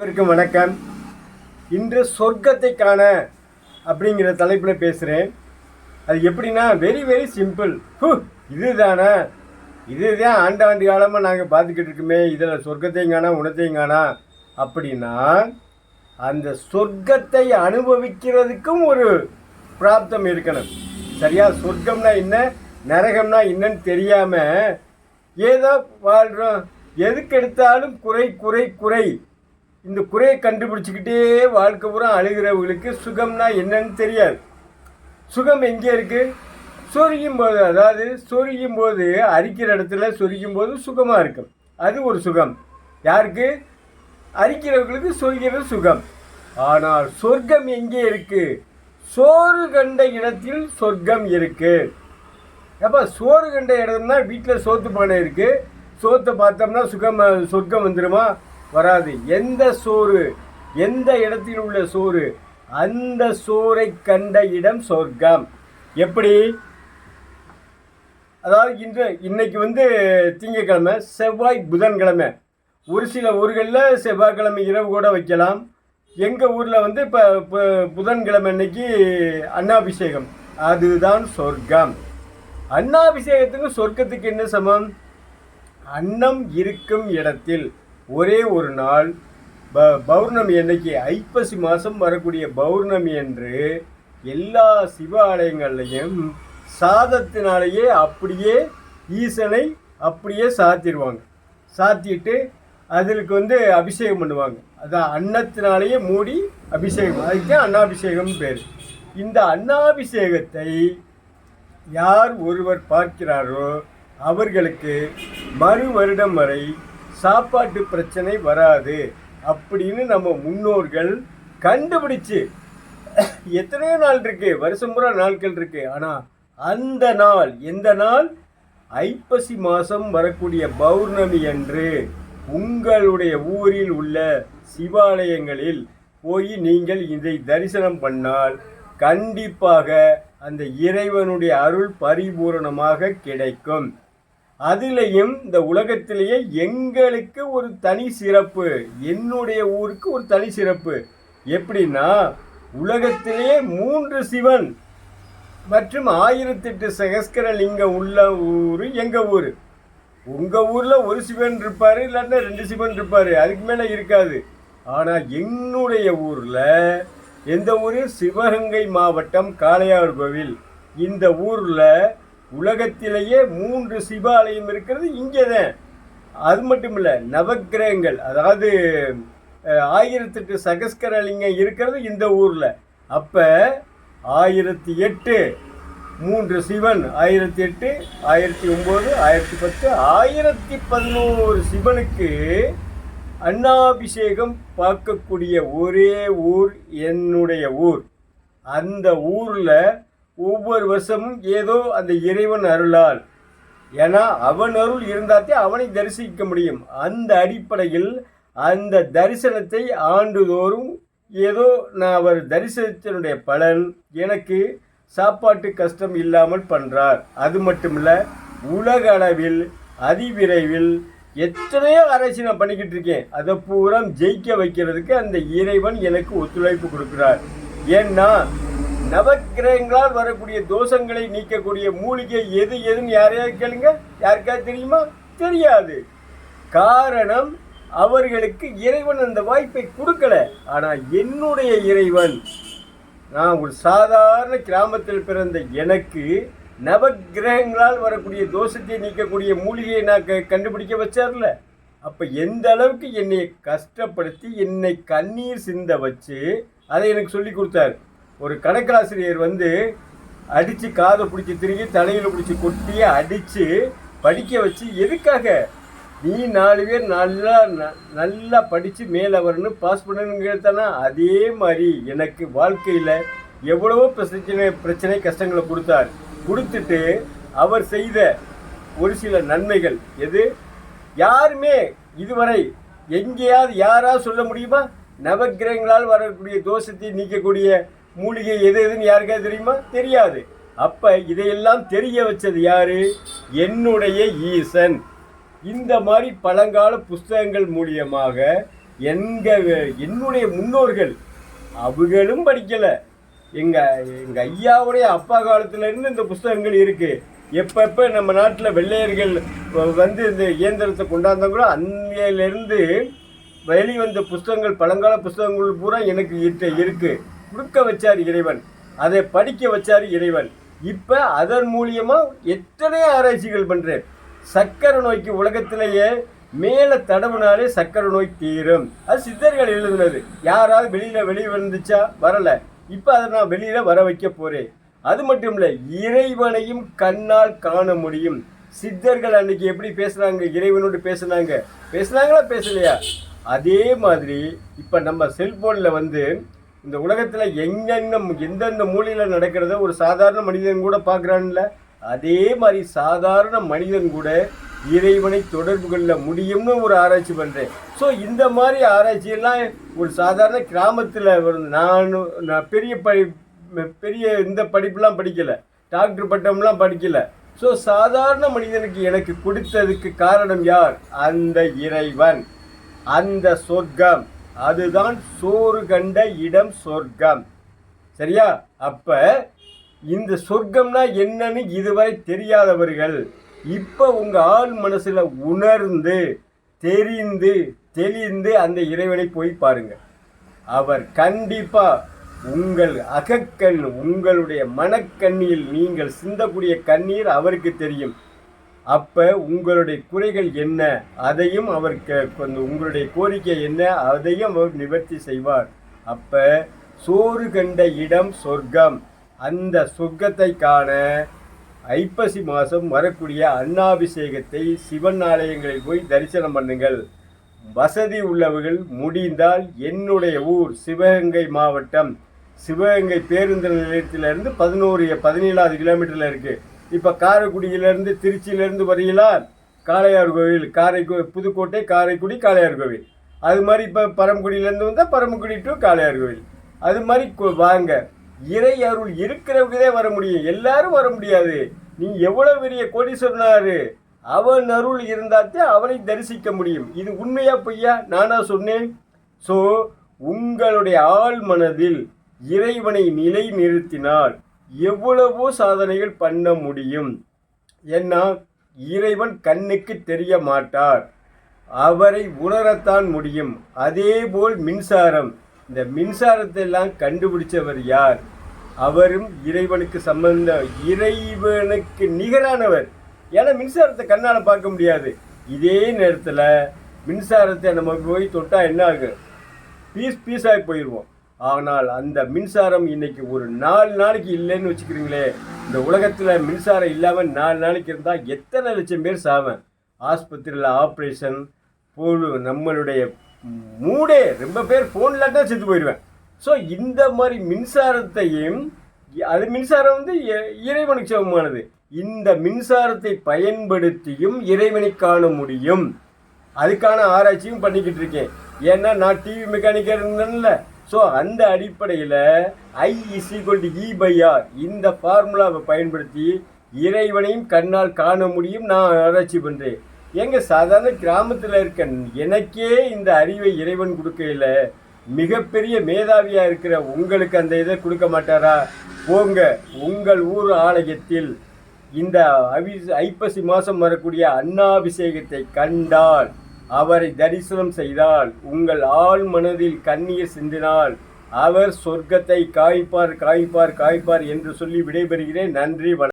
அனைவருக்கும் வணக்கம். இன்று சொர்க்கத்தை காண அப்படிங்கிற தலைப்பில் பேசுகிறேன் அது எப்படின்னா வெரி வெரி சிம்பிள் ஹூ இதுதானே? இதுதான் ஆண்டாண்டு காலமாக நாங்கள் பார்த்துக்கிட்டு இருக்கோமே. இதில் சொர்க்கத்தையும் காணா உணத்தையும் காணா. அப்படின்னா அந்த சொர்க்கத்தை அனுபவிக்கிறதுக்கும் ஒரு பிராப்தம் இருக்கணும். சரியா? சொர்க்கம்னா என்ன? நரகம்னா என்னன்னு தெரியாமல் ஏதோ வாழ்கிறோம் எதுக்கு எடுத்தாலும் குறை குறை குறை. இந்த குறையை கண்டுபிடிச்சிக்கிட்டே வாழ்க்கை பூரா அழுகிறவங்களுக்கு சுகம்னா என்னன்னு தெரியாது. சுகம் எங்கே இருக்குது சொருகும் போது அதாவது சொருகும் போது அரிக்கிற இடத்துல சொருகும் போது சுகமாக இருக்கும் அது ஒரு சுகம். யாருக்கு? அரிக்கிறவங்களுக்கு சொரிகிறது சுகம். ஆனால் சொர்க்கம் எங்கே இருக்குது சோறு கண்ட இடத்தில் சொர்க்கம் இருக்குது அப்போ சோறு கண்ட இடம்னா வீட்டில் சோத்து பானை இருக்குது சோத்தை பார்த்தோம்னா சுகம் சொர்க்கம் வந்துருமா? வராது. எந்த சோறு எந்த இடத்தில் உள்ள சோறு அந்த சோறை கண்ட இடம் சொர்க்கம். எப்படி? அதாவது இன்று இன்னைக்கு வந்து திங்கக்கிழமை செவ்வாய் புதன்கிழமை. ஒரு சில ஊர்களில் செவ்வாய்க்கிழமை இரவு கூட வைக்கலாம். எங்கள் ஊரில் வந்து இப்போ இப்போ புதன்கிழமை அன்னைக்கு அன்னாபிஷேகம். அதுதான் சொர்க்கம். அன்னாபிஷேகத்துக்கும் சொர்க்கத்துக்கு என்ன சமம்? அன்னம் இருக்கும் இடத்தில். ஒரே ஒரு நாள் ப பௌர்ணமி அன்னைக்கு ஐப்பசி மாதம் வரக்கூடிய பௌர்ணமி என்று எல்லா சிவாலயங்கள்லையும் சாதத்தினாலேயே அப்படியே ஈசனை அப்படியே சாத்திடுவாங்க. சாத்திட்டு அதற்கு வந்து அபிஷேகம் பண்ணுவாங்க. அதான் அன்னத்தினாலேயே மூடி அபிஷேகம் அதுக்கு அன்னாபிஷேகம் பேர். இந்த அன்னாபிஷேகத்தை யார் ஒருவர் பார்க்கிறாரோ அவர்களுக்கு மறு வருடம் வரை சாப்பாட்டு பிரச்சனை வராது அப்படின்னு நம்ம முன்னோர்கள் கண்டுபிடிச்சு. எத்தனையோ நாள் இருக்கு வருஷம் பூரா நாட்கள் இருக்கு. ஆனா அந்த நாள் எந்த நாள்? ஐப்பசி மாதம் வரக்கூடிய பௌர்ணமி அன்று உங்களுடைய ஊரில் உள்ள சிவாலயங்களில் போய் நீங்கள் இதை தரிசனம் பண்ணால் கண்டிப்பாக அந்த இறைவனுடைய அருள் பரிபூரணமாக கிடைக்கும். அதிலையும் இந்த உலகத்திலேயே எங்களுக்கு ஒரு தனி சிறப்பு என்னுடைய ஊருக்கு ஒரு தனி சிறப்பு. எப்படின்னா உலகத்திலேயே மூன்று சிவன் மற்றும் ஆயிரத்தெட்டு சகஸ்கர லிங்கம் உள்ள ஊர் எங்கள் ஊர்? உங்கள் ஊரில் ஒரு சிவன் இருப்பார் இல்லைன்னா ரெண்டு சிவன் இருப்பார் அதுக்கு மேலே இருக்காது. ஆனால் என்னுடைய ஊரில் எந்த ஊர்? சிவகங்கை மாவட்டம் காளையார் கோவில். இந்த ஊரில் உலகத்திலேயே மூன்று சிவாலயம் இருக்கிறது இங்கே தான் அது மட்டும் இல்லை நவக்கிரகங்கள் அதாவது ஆயிரத்தெட்டு சகஸ்கரலிங்கம் இருக்கிறது இந்த ஊரில். அப்போ ஆயிரத்தி எட்டு மூன்று சிவன் ஆயிரத்தி எட்டு ஆயிரத்தி ஒம்பது ஆயிரத்தி பத்து ஆயிரத்தி பதினோரு சிவனுக்கு அன்னாபிஷேகம் பார்க்கக்கூடிய ஒரே ஊர் என்னுடைய ஊர். அந்த ஊரில் ஒவ்வொரு வருஷமும் ஏதோ அந்த இறைவன் அருளால். ஏன்னா அவன் அருள் இருந்தாத்தே அவனை தரிசிக்க முடியும். அந்த அடிப்படையில் அந்த தரிசனத்தை ஆண்டுதோறும் ஏதோ நான் அவர் தரிசனத்தினுடைய பலன் எனக்கு சாப்பாட்டு கஷ்டம் இல்லாமல் பண்ணுறார் அது மட்டும் இல்லை உலக அளவில் அதிவிரைவில் எத்தனையோ ஆராய்ச்சி நான் பண்ணிக்கிட்டு இருக்கேன். அதை பூரா ஜெயிக்க வைக்கிறதுக்கு அந்த இறைவன் எனக்கு ஒத்துழைப்பு கொடுக்கிறார். ஏன்னா நவக்கிரகங்களால் வரக்கூடிய தோஷங்களை நீக்கக்கூடிய மூலிகை எது எதுன்னு யாரையாவது கேளுங்க? யாருக்காவது தெரியுமா? தெரியாது. காரணம் அவர்களுக்கு இறைவன் அந்த வாய்ப்பை கொடுக்கல. ஆனால் என்னுடைய இறைவன் நான் ஒரு சாதாரண கிராமத்தில் பிறந்த எனக்கு நவக்கிரகங்களால் வரக்கூடிய தோஷத்தை நீக்கக்கூடிய மூலிகையை நான் க- கண்டுபிடிக்க வச்சார்ல. அப்போ எந்த அளவுக்கு என்னை கஷ்டப்படுத்தி என்னை கண்ணீர் சிந்த வச்சு அதை எனக்கு சொல்லி கொடுத்தாரு. ஒரு கணக்காசிரியர் வந்து அடித்து காதை பிடிச்சி திரும்பி தலையில் பிடிச்சி கொட்டி அடித்து படிக்க வச்சு எதுக்காக? நீ நாலு பேர் நல்லா ந- நல்லா படித்து மேலே வரணும் பாஸ் பண்ணணுங்கிறதானா அதே மாதிரி எனக்கு வாழ்க்கையில் எவ்வளவோ பிரச்சனை பிரச்சனை கஷ்டங்களை கொடுத்தார். கொடுத்துட்டு அவர் செய்த ஒரு சில நன்மைகள் எது? யாருமே இதுவரை எங்கேயாவது யாராவது சொல்ல முடியுமா? நவக்கிரகங்களால் வரக்கூடிய தோஷத்தை நீக்கக்கூடிய மூலிகை எது எதுன்னு யாருக்கா தெரியுமா? தெரியாது. அப்ப இதையெல்லாம் தெரிய வச்சது யாரு? என்னுடைய ஈசன். இந்த மாதிரி பழங்கால புஸ்தகங்கள் மூலியமாக எங்க என்னுடைய முன்னோர்கள் அவங்களும் படிக்கலை. எங்க எங்க ஐயாவுடைய அப்பா காலத்துல இருந்து இந்த புஸ்தகங்கள் இருக்கு. எப்பப்ப நம்ம நாட்டில் வெள்ளையர்கள் வந்து இந்த இயந்திரத்தை கொண்டாந்தாங்களோ அன்னையிலிருந்து வெளிவந்த புஸ்தகங்கள் பழங்கால புஸ்தகங்கள் பூரா எனக்கு இட்ட இருக்கு. கொடுக்க வச்சார் இறைவன். அதை படிக்க வச்சார் இறைவன். இப்போ அதன் மூலியமாக எத்தனை ஆராய்ச்சிகள் பண்ணுறேன் சக்கரை நோய்க்கு உலகத்திலேயே மேலே தடவுனாலே சக்கரை நோய் தீரும். அது சித்தர்கள் எழுதுனது. யாராவது வெளியில் வெளியே வந்துச்சா? வரல. இப்போ அதை நான் வெளியில் வர வைக்க போகிறேன் அது மட்டும் இல்லை இறைவனையும் கண்ணால் காண முடியும். சித்தர்கள் அன்னைக்கு எப்படி பேசுகிறாங்க இறைவனோடு பேசுனாங்க. பேசுனாங்களா? பேசலையா? அதே மாதிரி இப்போ நம்ம செல்ஃபோனில் வந்து இந்த உலகத்தில் எங்கெங்க எந்தெந்த மூலையில் நடக்கிறத ஒரு சாதாரண மனிதன் கூட பார்க்குறான்ல. அதே மாதிரி சாதாரண மனிதன் கூட இறைவனை தொடர்பு கொள்ள முடியும்னு ஒரு ஆராய்ச்சி பண்ணுறேன் ஸோ இந்த மாதிரி ஆராய்ச்சியெல்லாம் ஒரு சாதாரண கிராமத்தில் நான் நான் பெரிய படி பெரிய இந்த படிப்புலாம் படிக்கலை. டாக்டர் பட்டம்லாம் படிக்கலை. ஸோ சாதாரண மனிதனுக்கு எனக்கு கொடுத்ததுக்கு காரணம் யார்? அந்த இறைவன். அந்த சொர்க்கம். அதுதான் சோறு கண்ட இடம் சொர்க்கம். சரியா? அப்ப இந்த சொர்க்கம்னா என்னன்னு இதுவரை தெரியாதவர்கள் இப்போ உங்க ஆள் மனசுல உணர்ந்து தெரிந்து தெளிந்து அந்த இறைவனை போய் பாருங்க. அவர் கண்டிப்பா உங்கள் அகக்கண் உங்களுடைய மனக்கண்ணியில் நீங்கள் சிந்தக்கூடிய கண்ணீர் அவருக்கு தெரியும். அப்போ உங்களுடைய குறைகள் என்ன? அதையும் அவர் கொஞ்சம் உங்களுடைய கோரிக்கை என்ன? அதையும் அவர் நிவர்த்தி செய்வார். அப்போ சோறு கண்ட இடம் சொர்க்கம். அந்த சொர்க்கத்தை காண ஐப்பசி மாதம் வரக்கூடிய அன்னாபிஷேகத்தை சிவன் ஆலயங்களில் போய் தரிசனம் பண்ணுங்கள். வசதி உள்ளவர்கள் முடிந்தால் என்னுடைய ஊர் சிவகங்கை மாவட்டம். சிவகங்கை பேருந்து நிலையத்திலிருந்து பதினோரு பதினேழாவது கிலோமீட்டரில் இருக்குது இப்போ காரைக்குடியிலேருந்து திருச்சியிலேருந்து வரீங்களா காளையார் கோவில் காரைக்கு புதுக்கோட்டை காரைக்குடி காளையார் கோவில். அது மாதிரி இப்போ பரமக்குடியிலேருந்து வந்தால் பரமக்குடி டு காளையார் கோவில். அது மாதிரி கொ- வாங்க. இறை அருள் இருக்கிறவங்கதே வர முடியும். எல்லாரும் வர முடியாது. நீ எவ்வளோ பெரிய கொடி சொன்னாரு அவன் அருள் இருந்தாத்தே அவனை தரிசிக்க முடியும். இது உண்மையா பொய்யா? நானா சொன்னேன். ஸோ உங்களுடைய ஆள் மனதில் இறைவனை நிலை நிறுத்தினால் எவ்வளவோ சாதனைகள் பண்ண முடியும். ஏன்னா இறைவன் கண்ணுக்கு தெரிய மாட்டார் அவரை உணரத்தான் முடியும். அதேபோல் மின்சாரம். இந்த மின்சாரத்தை எல்லாம் கண்டுபிடிச்சவர் யார்? அவரும் இறைவனுக்கு சம்பந்த இறைவனுக்கு நிகரானவர். ஏன்னா மின்சாரத்தை கண்ணால் பார்க்க முடியாது. இதே நேரத்தில் மின்சாரத்தை நம்ம போய் தொட்டால் என்ன ஆகும்? பீஸ் பீஸாகி போயிடுவோம் ஆனால் அந்த மின்சாரம் இன்னைக்கு ஒரு நாலு நாளைக்கு இல்லைன்னு வச்சுக்கிறீங்களே இந்த உலகத்தில் மின்சாரம் இல்லாமல் நாலு நாளைக்கு இருந்தால் எத்தனை லட்சம் பேர் சாவேன்? ஆஸ்பத்திரியில் ஆப்ரேஷன் போலு நம்மளுடைய மூடே ரொம்ப பேர் ஃபோனில் தான் செத்து போயிடுவேன் ஸோ இந்த மாதிரி மின்சாரத்தையும் அது மின்சாரம் வந்து இ- இறைவனுக்கு சமமானது. இந்த மின்சாரத்தை பயன்படுத்தியும் இறைவனை காண முடியும். அதுக்கான ஆராய்ச்சியும் பண்ணிக்கிட்டு இருக்கேன். ஏன்னா நான் டிவி மெக்கானிக்கர் இருந்தேன்ல. ஸோ அந்த அடிப்படையில் I is equal to E e by R இந்த ஃபார்முலாவை பயன்படுத்தி இறைவனையும் கண்ணால் காண முடியும் நான் ஆராய்ச்சி பண்ணுறேன் எங்கள் சாதாரண கிராமத்தில் இருக்க எனக்கே இந்த அறிவை இறைவன் கொடுக்கையில் மிகப்பெரிய மேதாவியாக இருக்கிற உங்களுக்கு அந்த இதை கொடுக்க மாட்டாரா? போங்க உங்கள் ஊர் ஆலயத்தில் இந்த அவி ஐப்பசி மாதம் வரக்கூடிய அன்னாபிஷேகத்தை கண்டால் அவரை தரிசனம் செய்தால் உங்கள் ஆள் மனதில் கண்ணீர் சிந்தினால் அவர் சொர்க்கத்தை காய்ப்பார் காய்ப்பார் காய்ப்பார் என்று சொல்லி விடைபெறுகிறேன். நன்றி வணக்கம்.